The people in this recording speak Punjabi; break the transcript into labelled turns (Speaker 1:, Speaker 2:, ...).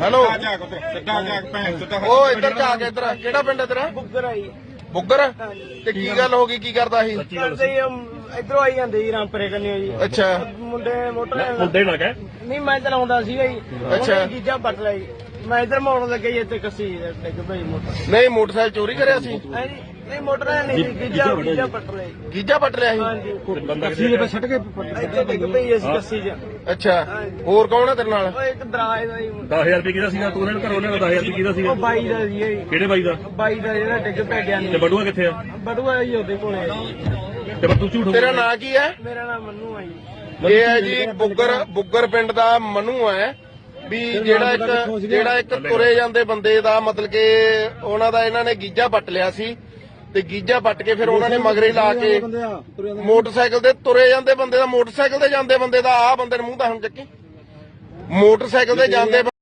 Speaker 1: ਹੈਲੋ।
Speaker 2: ਜਾਗ ਉੱਧਰ ਸਿੱਧਾ ਜਾਗ ਭੈਣ ਸਿੱਧਾ
Speaker 1: ਉਹ ਇੱਧਰ ਜਾ ਕੇ ਇੱਧਰ। ਕਿਹੜਾ ਪਿੰਡ ਹੈ ਤੇਰਾ
Speaker 3: ਬੁੱਗਰ ਆਈ
Speaker 1: ਬੁੱਗਰ? ਤੇ ਕੀ ਗੱਲ ਹੋ ਗਈ ਕੀ ਕਰਦਾ ਸੀ?
Speaker 3: ਕਰਦੇ ਹੀ ਇਧਰੋਂ ਆਈ ਜਾਂਦੇ ਜੀ ਰਾਮਪਰੇ ਕੰਨਿਓ ਜੀ।
Speaker 1: ਅੱਛਾ।
Speaker 3: ਮੁੰਡੇ ਮੋਟਰ
Speaker 4: ਹੁੰਦੇ ਨਾ ਕਹਿ।
Speaker 3: ਨਹੀਂ ਮੈਂ ਚਲਾਉਂਦਾ ਸੀਗਾ ਜੀ
Speaker 1: ਅੱਛਾ।
Speaker 3: ਜੀਜਾ ਪੱਟ ਲਿਆ ਜੀ। ਮੈਂ ਇਧਰ ਮੋੜਨ ਲੱਗਾ ਜੀ ਇੱਥੇ ਕੱਸੀ ਡਿੱਗ ਪਈ ਮੋਟਰ।
Speaker 1: ਨਹੀਂ ਮੋਟਰਸਾਈਕਲ ਚੋਰੀ ਕਰਿਆ ਸੀ?
Speaker 3: ਹੈ ਜੀ ਨਹੀਂ ਮੋਟਰ ਹੈ ਨਹੀਂ ਜੀ
Speaker 1: ਗੀਜਾ ਪੱਟ ਲਿਆ ਸੀ?
Speaker 3: ਹਾਂਜੀ।
Speaker 4: ਬੰਦਾ ਕਿੱਥੇ
Speaker 3: ਛੱਡ ਕੇ ਇੱਥੇ ਡਿੱਗ ਪਈ ਅਸੀਂ ਕੱਸੀ 'ਚ।
Speaker 1: ਅੱਛਾ। ਹੋਰ ਕੌਣ ਹੈ ਤੇਰੇ ਨਾਲ?
Speaker 3: ਉਹ ਇੱਕ ਦਰਾਜ ਦਾ ਜੀ।
Speaker 4: 10000 ਰੁਪਏ ਕਿਹਦਾ ਸੀਗਾ? ਤੂੰ ਇਹਨਾਂ ਨੂੰ ਘਰੋਂ ਲਿਆ 10000 ਰੁਪਏ ਕਿਹਦਾ ਸੀਗਾ?
Speaker 3: ਉਹ ਬਾਈ ਦਾ ਜੀ ਇਹ।
Speaker 4: ਕਿਹੜੇ ਬਾਈ ਦਾ?
Speaker 3: ਬਾਈ ਦਾ ਜਿਹੜਾ ਡਿੱਗ ਪੈ ਗਿਆ
Speaker 4: ਤੇ
Speaker 3: ਨਹੀਂ।
Speaker 4: ਬੜੂਆ ਕਿੱਥੇ ਆ?
Speaker 3: ਬਟੂਆ ਜੀ ਉਹਦੇ ਕੋਲੇ ਆ ਜੀ।
Speaker 4: ਤੇ ਪਰ ਤੂੰ ਝੂਠ ਬੋਲ
Speaker 1: ਤੇਰਾ
Speaker 4: ਰਿਹਾ।
Speaker 1: ਨਾਂ ਕੀ ਹੈ?
Speaker 3: ਮੇਰਾ ਨਾਮ ਮੰਨੂ ਆ ਜੀ।
Speaker 1: ਇਹ ਹੈ ਜੀ ਬੁੱਗਰ ਬੁੱਗਰ ਪਿੰਡ ਦਾ ਮਨੂ ਹੈ ਵੀ ਜਿਹੜਾ ਇੱਕ ਜਿਹੜਾ ਇੱਕ ਤੁਰੇ ਜਾਂਦੇ ਬੰਦੇ ਦਾ ਮਤਲਬ ਕਿ ਉਹਨਾਂ ਦਾ ਇਹਨਾਂ ਨੇ ਗੀਜਾ ਪੱਟ ਲਿਆ ਸੀ। ਤੇ ਗੀਜਾ ਪੱਟ ਕੇ ਫਿਰ ਉਹਨਾਂ ਨੇ ਮਗਰੇ ਲਾ ਕੇ ਮੋਟਰਸਾਈਕਲ ਤੇ ਤੁਰੇ ਜਾਂਦੇ ਬੰਦੇ ਦਾ ਮੋਟਰਸਾਈਕਲ ਤੇ ਜਾਂਦੇ ਬੰਦੇ ਦਾ ਆਹ ਬੰਦੇ ਨੇ ਮੂੰਹ ਤਾਂ ਹੁਣ ਚੱਕੀ। ਮੋਟਰਸਾਈਕਲ ਤੇ ਜਾਂਦੇ